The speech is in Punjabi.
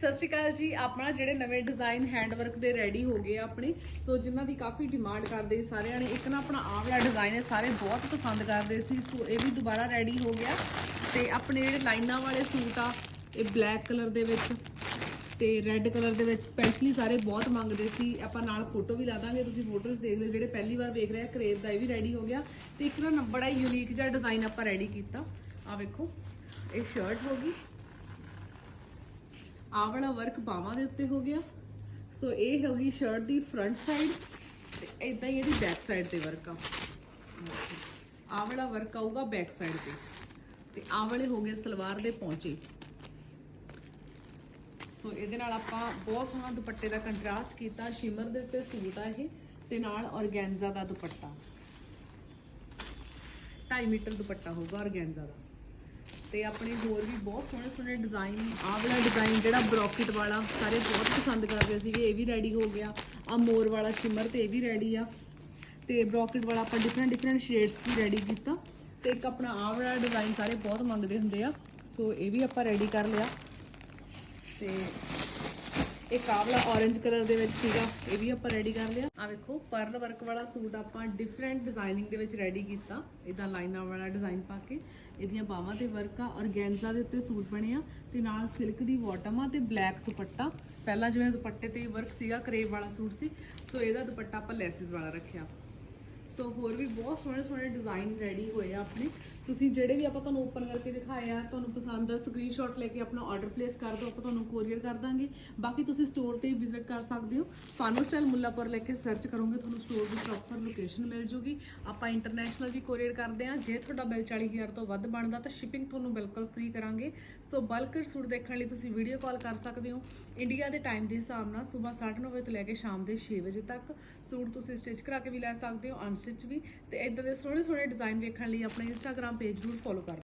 ਸਤਿ ਸ਼੍ਰੀ ਅਕਾਲ ਜੀ, ਆਪਣਾ ਜਿਹੜੇ ਨਵੇਂ ਡਿਜ਼ਾਈਨ ਹੈਂਡਵਰਕ ਦੇ ਰੈਡੀ ਹੋ ਗਏ ਆ ਆਪਣੇ, ਸੋ ਜਿਨ੍ਹਾਂ ਦੀ ਕਾਫੀ ਡਿਮਾਂਡ ਕਰਦੇ ਸਾਰਿਆਂ ਨੇ, ਇੱਕ ਨਾ ਆਪਣਾ ਆਹ ਵਾਲਾ ਡਿਜ਼ਾਈਨ ਹੈ, ਸਾਰੇ ਬਹੁਤ ਪਸੰਦ ਕਰਦੇ ਸੀ, ਸੋ ਇਹ ਵੀ ਦੁਬਾਰਾ ਰੈਡੀ ਹੋ ਗਿਆ। ਤੇ ਆਪਣੇ ਜਿਹੜੇ ਲਾਈਨਾਂ ਵਾਲੇ ਸੂਟ ਆ, ਇਹ ਬਲੈਕ ਕਲਰ ਦੇ ਵਿੱਚ ਤੇ ਰੈੱਡ ਕਲਰ ਦੇ ਵਿੱਚ ਸਪੈਸ਼ਲੀ ਸਾਰੇ ਬਹੁਤ ਮੰਗਦੇ ਸੀ। ਆਪਾਂ ਨਾਲ ਫੋਟੋ ਵੀ ਲਾ ਦਾਂਗੇ, ਤੁਸੀਂ ਫੋਟੋਜ਼ ਦੇਖ ਲਿਓ, ਜਿਹੜੇ ਪਹਿਲੀ ਵਾਰ ਵੇਖ ਰਹੇ ਆ, ਕਰੇਵ ਦਾ ਇਹ ਵੀ ਰੈਡੀ ਹੋ ਗਿਆ। ਤੇ ਇੱਕ ਨਾ ਬੜਾ ਯੂਨੀਕ ਜਿਹਾ ਡਿਜ਼ਾਈਨ ਆਪਾਂ ਰੈਡੀ ਕੀਤਾ। ਆ ਵੇਖੋ, ਇਹ ਸ਼ਰਟ ਹੋ ਗਈ। ਆਹ ਵਾਲਾ ਵਰਕ ਬਾਹਾਂ ਦੇ ਉੱਤੇ ਹੋ ਗਿਆ। ਸੋ ਇਹ ਹੋ ਗਈ ਸ਼ਰਟ ਦੀ ਫਰੰਟ ਸਾਈਡ ਤੇ ਇਦਾਂ ਹੀ ਇਹਦੀ ਬੈਕ ਸਾਈਡ ਤੇ ਵਰਕ ਆ। ਆਹ ਵਾਲਾ ਵਰਕ ਆਊਗਾ ਬੈਕ ਸਾਈਡ ਤੇ। ਤੇ ਆਹ ਵਾਲੇ ਹੋ ਗਏ ਸਲਵਾਰ ਦੇ ਪੌਂਚੇ। ਸੋ ਇਹਦੇ ਨਾਲ ਆਪਾਂ ਬਹੁਤ ਸੋਹਣਾ ਦੁਪੱਟੇ ਦਾ ਕੰਟਰਾਸਟ ਕੀਤਾ। ਸ਼ਿਮਰ ਦੇ ਉੱਤੇ ਸੂਟ ਆ ਇਹ ਤੇ ਨਾਲ ਔਰਗੈਂਜ਼ਾ ਦਾ ਦੁਪੱਟਾ। 2.5 ਮੀਟਰ ਦੁਪੱਟਾ ਹੋਊਗਾ ਔਰਗੈਂਜ਼ਾ ਦਾ। ਤੇ ਆਪਣੇ ਹੋਰ ਵੀ ਬਹੁਤ ਸੋਹਣੇ ਸੋਹਣੇ ਡਿਜ਼ਾਈਨ ਆਹ ਵਾਲਾ ਡਿਜ਼ਾਈਨ ਜਿਹੜਾ ਬ੍ਰੋਕਟ ਵਾਲਾ, ਸਾਰੇ ਬਹੁਤ ਪਸੰਦ ਕਰਦੇ ਸੀਗੇ, ਇਹ ਵੀ ਰੈਡੀ ਹੋ ਗਿਆ। ਆ ਮੋਰ ਵਾਲਾ ਸ਼ਿਮਰ ਤੇ ਇਹ ਵੀ ਰੈਡੀ ਆ। ਤੇ ਬ੍ਰੋਕਟ ਵਾਲਾ ਆਪਾਂ ਡਿਫਰੈਂਟ ਡਿਫਰੈਂਟ ਸ਼ੇਡਸ ਵੀ ਰੈਡੀ ਕੀਤਾ। ਤੇ ਇੱਕ ਆਪਣਾ ਆਹ ਵਾਲਾ ਡਿਜ਼ਾਈਨ ਸਾਰੇ ਬਹੁਤ ਮੰਗਦੇ ਹੁੰਦੇ ਆ। ਸੋ ਇਹ ਵੀ ਆਪਾਂ ਰੈਡੀ ਕਰ ਲਿਆ। ਤੇ ਇਹ ਆਹ ਵਾਲਾ ਕਲਰ ਦੇ ਵਿੱਚ ਸੀਗਾ, ਇਹ ਵੀ ਆਪਾਂ ਰੈਡੀ ਕਰ ਲਿਆ। ਆ ਵੇਖੋ, ਪਰਲ ਵਰਕ ਵਾਲਾ ਸੂਟ ਆਪਾਂ ਡਿਫਰੈਂਟ ਡਿਜ਼ਾਈਨਿੰਗ ਦੇ ਵਿੱਚ ਰੈਡੀ ਕੀਤਾ। ਇਹਦਾ ਲਾਈਨਾਂ ਵਾਲਾ ਡਿਜ਼ਾਈਨ ਪਾ ਕੇ, ਇਹਦੀਆਂ ਬਾਹਾਂ ਤੇ ਵਰਕ ਆ ਔਰਗੈਂਜ਼ਾ ਦੇ ਉੱਤੇ ਸੂਟ ਬਣਿਆ ਤੇ ਨਾਲ ਸਿਲਕ ਦੀ ਬਾਟਮ ਆ ਤੇ ਬਲੈਕ ਦੁਪੱਟਾ। ਪਹਿਲਾਂ ਜਿਵੇਂ ਦੁਪੱਟੇ ਤੇ ਵਰਕ ਸੀਗਾ ਕਰੇਬ ਵਾਲਾ ਸੂਟ ਸੀ, ਸੋ ਇਹਦਾ ਦੁਪੱਟਾ ਆਪਾਂ ਲੈਸਿਸ ਵਾਲਾ ਰੱਖਿਆ। ਸੋ ਹੋਰ ਵੀ ਬਹੁਤ ਸੋਹਣੇ ਸੋਹਣੇ ਡਿਜ਼ਾਈਨ ਰੈਡੀ ਹੋਏ ਆ ਆਪਣੇ। ਤੁਸੀਂ ਜਿਹੜੇ ਵੀ ਆਪਾਂ ਤੁਹਾਨੂੰ ਓਪਨ ਕਰਕੇ ਦਿਖਾਏ ਆ, ਤੁਹਾਨੂੰ ਪਸੰਦ ਆ ਸਕਰੀਨਸ਼ਾਟ ਲੈ ਕੇ ਆਪਣਾ ਆਰਡਰ ਪਲੇਸ ਕਰ ਦਿਓ, ਆਪਾਂ ਤੁਹਾਨੂੰ ਕੋਰੀਅਰ ਕਰ ਦਾਂਗੇ। ਬਾਕੀ ਤੁਸੀਂ ਸਟੋਰ ਤੇ ਵਿਜ਼ਿਟ ਕਰ ਸਕਦੇ ਹੋ। ਫਾਨੋ ਸਟਾਈਲ ਮੁੱਲਾਪੁਰ ਲੈ ਕੇ ਸਰਚ ਕਰੋਗੇ, ਤੁਹਾਨੂੰ ਸਟੋਰ ਦੀ ਪ੍ਰੋਪਰ ਲੋਕੇਸ਼ਨ ਮਿਲ ਜੂਗੀ। ਆਪਾਂ ਇੰਟਰਨੈਸ਼ਨਲ ਵੀ ਕੋਰੀਅਰ ਕਰਦੇ ਆ। ਜੇ ਤੁਹਾਡਾ ਬਿੱਲ 40000 ਤੋਂ ਵੱਧ ਬਣਦਾ, ਤਾਂ ਸ਼ਿਪਿੰਗ ਤੁਹਾਨੂੰ ਬਿਲਕੁਲ ਫ੍ਰੀ ਕਰਾਂਗੇ। ਸੋ ਬਲਕ ਸੂਟ ਦੇਖਣ ਲਈ ਤੁਸੀਂ ਵੀਡੀਓ ਕਾਲ ਕਰ ਸਕਦੇ ਹੋ। ਇੰਡੀਆ ਦੇ ਟਾਈਮ ਦੇ ਹਿਸਾਬ ਨਾਲ ਸਵੇਰ 9:30 ਵਜੇ ਤੋਂ ਲੈ ਕੇ ਸ਼ਾਮ ਦੇ 6 ਵਜੇ ਤੱਕ ਸੂਟ ਤੁਸੀਂ ਸਟਿਚ ਕਰਾ ਕੇ ਵੀ ਲੈ ਸਕਦੇ ਹੋ। ਅਨਸਟਿਚ ਵੀ ਤੇ ਇਦਾਂ ਦੇ ਸੋਹਣੇ ਸੋਹਣੇ ਡਿਜ਼ਾਈਨ ਵੇਖਣ ਲਈ ਆਪਣੇ ਇੰਸਟਾਗ੍ਰam ਪੇਜ ਨੂੰ ਫੋਲੋ ਕਰ